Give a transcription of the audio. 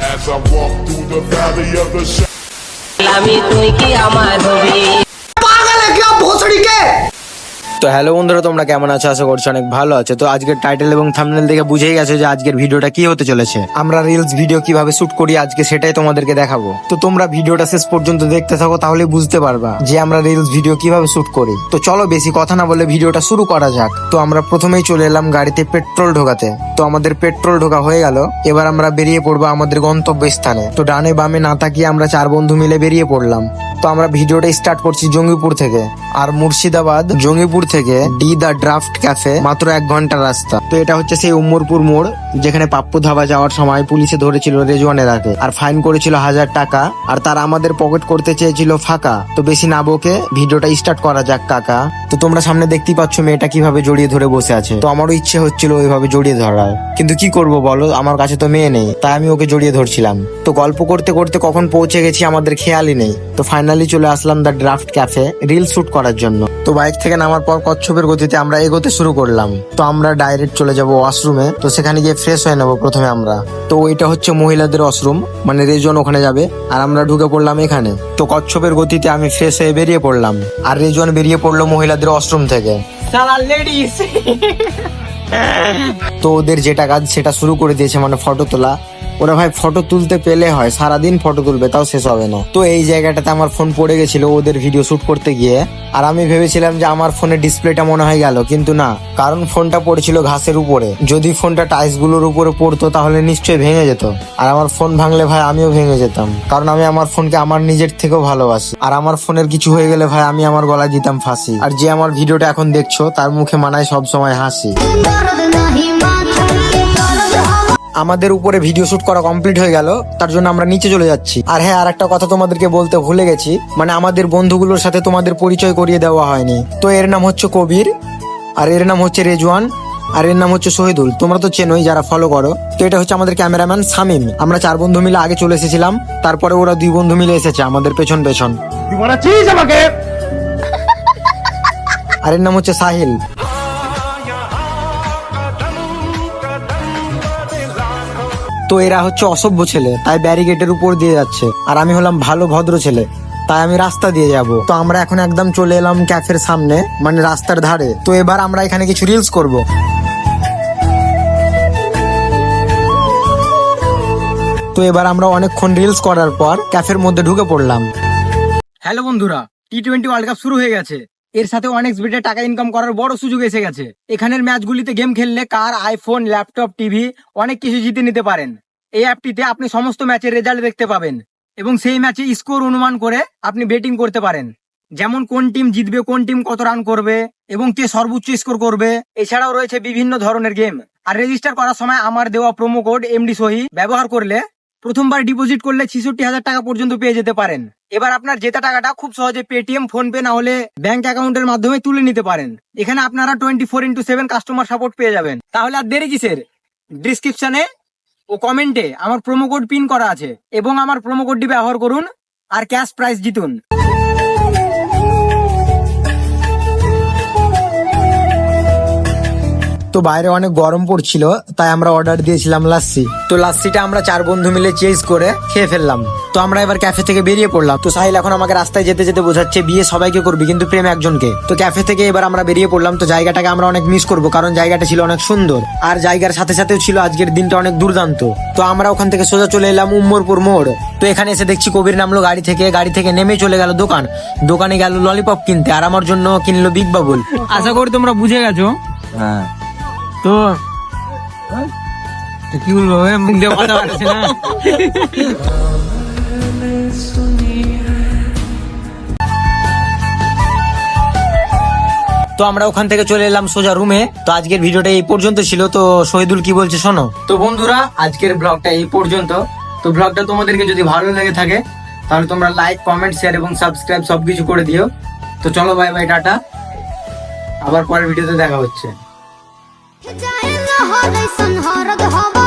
As I walk through the valley of the shadow. আমি তুই কি আমার হবি তো হ্যালো বন্ধুরা, তোমরা কেমন আছো? আশা করছ অনেক ভালো আছো। তো আজকের টাইটেল এবং থাম্বনেল দেখে বুঝেই গেছো যে আজকের ভিডিওটা কি হতে চলেছে। আমরা রিলস ভিডিও কীভাবে শুট করি আজকে সেটাই তোমাদেরকে দেখাবো। তো তোমরা ভিডিওটা শেষ পর্যন্ত দেখতে থাকো, তাহলে বুঝতে পারবা যে আমরা রিলস ভিডিও কীভাবে শুট করি। তো চলো বেশি কথা না বলে ভিডিওটা শুরু করা যাক। তো আমরা প্রথমেই চলে এলাম গাড়িতে পেট্রোল ঢোকাতে। তো আমাদের পেট্রোল ঢোকা হয়ে গেল। এবার আমরা বেরিয়ে পড়ব আমাদের গন্তব্য স্থানে তো ডানে বামে না তাকিয়ে আমরা চার বন্ধু মিলে বেরিয়ে পড়লাম। তো আমরা ভিডিওটা স্টার্ট করছি জঙ্গিপুর থেকে। আর মুর্শিদাবাদ, জঙ্গিপুর থেকে ডি দা ড্রাফট ক্যাফে মাত্র এক ঘণ্টার রাস্তা। তো এটা হচ্ছে সেই উম্মরপুর মোড়, যেখানে পাপ্পু ধাবা যাওয়ার সময় পুলিশে ধরেছিল রেজওয়ানের আগে আর ফাইন করেছিল হাজার টাকা, আর তার আমাদের পকেট করতে চেয়েছিল ফাঁকা। তো বেশি না বকে ভিডিওটা স্টার্ট করা যাক, কাকা। তো তোমরা সামনে দেখতেই পাচ্ছ মেয়েটা কীভাবে জড়িয়ে ধরে বসে আছে। তো আমারও ইচ্ছে হচ্ছিল ওইভাবে জড়িয়ে ধরার। কিন্তু কি করব বলো, আমার কাছে তো মেয়ে নেই, তাই আমি ওকে জড়িয়ে ধরছিলাম। তো গল্প করতে করতে কখন পৌঁছে গেছি আমাদের খেয়ালই নেই। তো ফাইনালি চলে আসলাম the draft cafe, reel shoot করার জন্য। তো বাইক থেকে নামার পর কচ্ছপের গতিতে আমরা এগোতে শুরু করলাম। তো আমরা ডাইরেক্ট চলে যাব ওয়াশরুমে তো সেখানে গিয়ে ফ্রেশ হয়ে নেব প্রথমে আমরা। তো ওইটা হচ্ছে মহিলাদের ওয়াশরুম মানে রেজন ওখানে যাবে। আর আমরা ঢুকে পড়লাম এখানে। তো কচ্ছপের গতিতে আমি ফ্রেশ হয়ে বেরিয়ে পড়লাম। আর রেজন বেরিয়ে পড়ল মহিলাদের ওয়াশরুম থেকে। তো ওদের যেটা কাজ সেটা শুরু করে দিয়েছে মানে ফটো তোলা। ওরা ভাই ফটো তুলতে পেলে হয়, সারাদিন ফটো তুলবে, তাও শেষ হবে না। তো এই জায়গাটাতে আমার ফোন পড়ে গেছিল ওদের ভিডিও শুট করতে গিয়ে। আর আমি ভেবেছিলাম যে আমার ফোনের ডিসপ্লেটা মনে হয় গেল, কিন্তু না, কারণ ফোনটা পড়েছিল ঘাসের উপরে। যদি ফোনটা টাইলসগুলোর উপরে পড়তো, তাহলে নিশ্চয়ই ভেঙে যেত। আর আমার ফোন ভাঙলে ভাই, আমিও ভেঙে যেতাম। কারণ আমি আমার ফোনকে আমার নিজের থেকেও ভালোবাসি। আর আমার ফোনের কিছু হয়ে গেলে ভাই, আমি আমার গলায় দিতাম ফাঁসি। আর যে আমার ভিডিওটা এখন দেখছ, তার মুখে মানায় সব সময় হাসি আমাদের উপরে ভিডিও শুট করা কমপ্লিট হয়ে গেল তার জন্য আমরা নিচে চলে যাচ্ছি। আর হ্যাঁ আর একটা কথা তোমাদেরকে বলতে ভুলে গেছি মানে আমাদের বন্ধুগুলোর সাথে তোমাদের পরিচয় করিয়ে দেওয়া হয়নি। তো এর নাম হচ্ছে কবির আর এর নাম হচ্ছে রেজওয়ান আর এর নাম হচ্ছে শহীদুল। তোমরা তো চেনোই যারা ফলো করো। তো এটা হচ্ছে আমাদের ক্যামেরাম্যান সামিম আমরা চার বন্ধু মিলে আগে চলে এসেছিলাম তারপরে ওরা দুই বন্ধু মিলে এসেছে আমাদের পেছন পেছন। আর এর নাম হচ্ছে সাহিল। তো এরা হচ্ছে অসভ্য ছেলে, তাই ব্যারিকেডের উপর দিয়ে যাচ্ছে। আর আমি হলাম ভালো ভদ্র ছেলে, তাই আমি রাস্তা দিয়ে যাব। তো আমরা এখন একদম চলে এলাম ক্যাফের সামনে মানে রাস্তার ধারে। তো এবার আমরা এখানে কিছু রিলস করব। তো এবার আমরা অনেকক্ষণ রিলস করার পর ক্যাফের মধ্যে ঢুকে পড়লাম। হ্যালো বন্ধুরা টি টোয়েন্টি ওয়ার্ল্ড কাপ শুরু হয়ে গেছে। এর সাথে অনেক বেটে টাকা ইনকাম করার বড় সুযোগ এসে গেছে। এখানের ম্যাচগুলিতে গেম খেললে কার আইফোন ল্যাপটপ টিভি অনেক কিছু জিতে নিতে পারেন। এই অ্যাপটিতে আপনি সমস্ত ম্যাচের রেজাল্ট দেখতে পাবেন এবং সেই ম্যাচে স্কোর অনুমান করে আপনি বেটিং করতে পারেন। যেমন কোন টিম জিতবে, কোন টিম কত রান করবে এবং কে সর্বোচ্চ স্কোর করবে। এছাড়াও রয়েছে বিভিন্ন ধরনের গেম আর রেজিস্টার করার সময় আমার দেওয়া প্রোমো কোড এমডি সহি ব্যবহার করলে প্রথমবার ডিপোজিট করলে ছেষট্টি হাজার টাকা পর্যন্ত পেয়ে যেতে পারেন। এবার আপনার জেতা টাকাটা খুব সহজে পেটিএম ফোন পে না হলে ব্যাংক অ্যাকাউন্টের মাধ্যমে তুলে নিতে পারেন। এখানে আপনারা twenty four into seven customer support পেয়ে যাবেন। তাহলে আর দেরি কিসের? ডিসক্রিপশনে ও কমেন্টে আমার প্রোমো কোড পিন করা আছে এবং আমার প্রোমো কোডটি ব্যবহার করুন আর ক্যাশ প্রাইস জিতুন। তো বাইরে অনেক গরম পড়ছিল তাই আমরা অর্ডার দিয়েছিলাম লাস্সি তো লাস্সিটা আমরা চার বন্ধু মিলে চেঞ্জ করে খেয়ে ফেললাম। তো আমরা এবার ক্যাফে থেকে বেরিয়ে পড়লাম। তো সাহিল এখন আমাকে রাস্তায় যেতে যেতে বোঝাচ্ছে বিয়ে সবাইকে করবি কিন্তু প্রেম একজনকে। তো ক্যাফে থেকে এবার আমরা বেরিয়ে পড়লাম। তো জায়গাটাকে আমরা অনেক মিস করব কারণ জায়গাটা ছিল অনেক সুন্দর। আর জায়গার সাথে সাথেও ছিল আজকের দিনটা অনেক দুর্দান্ত। তো আমরা ওখান থেকে সোজা চলে এলাম উম্মরপুর মোড়। তো এখানে এসে দেখছি কবির নামলো গাড়ি থেকে। গাড়ি থেকে নেমে চলে গেল দোকান। দোকানে গেল ললিপপ কিনতে আর আমার জন্য কিনলো বিগ বাবুল আশা করি তোমরা বুঝে গেছো। হ্যাঁ। তো? কি বলব না? তো আমরা ওখান থেকে চলে এলাম সোজা রুমে। তো আজকের ভিডিওটা এই পর্যন্ত ছিল। তো শহীদুল কি বলছে শোনো? তো বন্ধুরা, আজকের ব্লগটা এই পর্যন্ত। তো ব্লগটা তোমাদেরকে যদি ভালো লেগে থাকে, তাহলে তোমরা লাইক কমেন্ট শেয়ার এবং সাবস্ক্রাইব সবকিছু করে দিও। তো চলো বাই বাই টাটা। আবার পরের ভিডিওতে দেখা হচ্ছে। যায় না হলে সনহরদ হব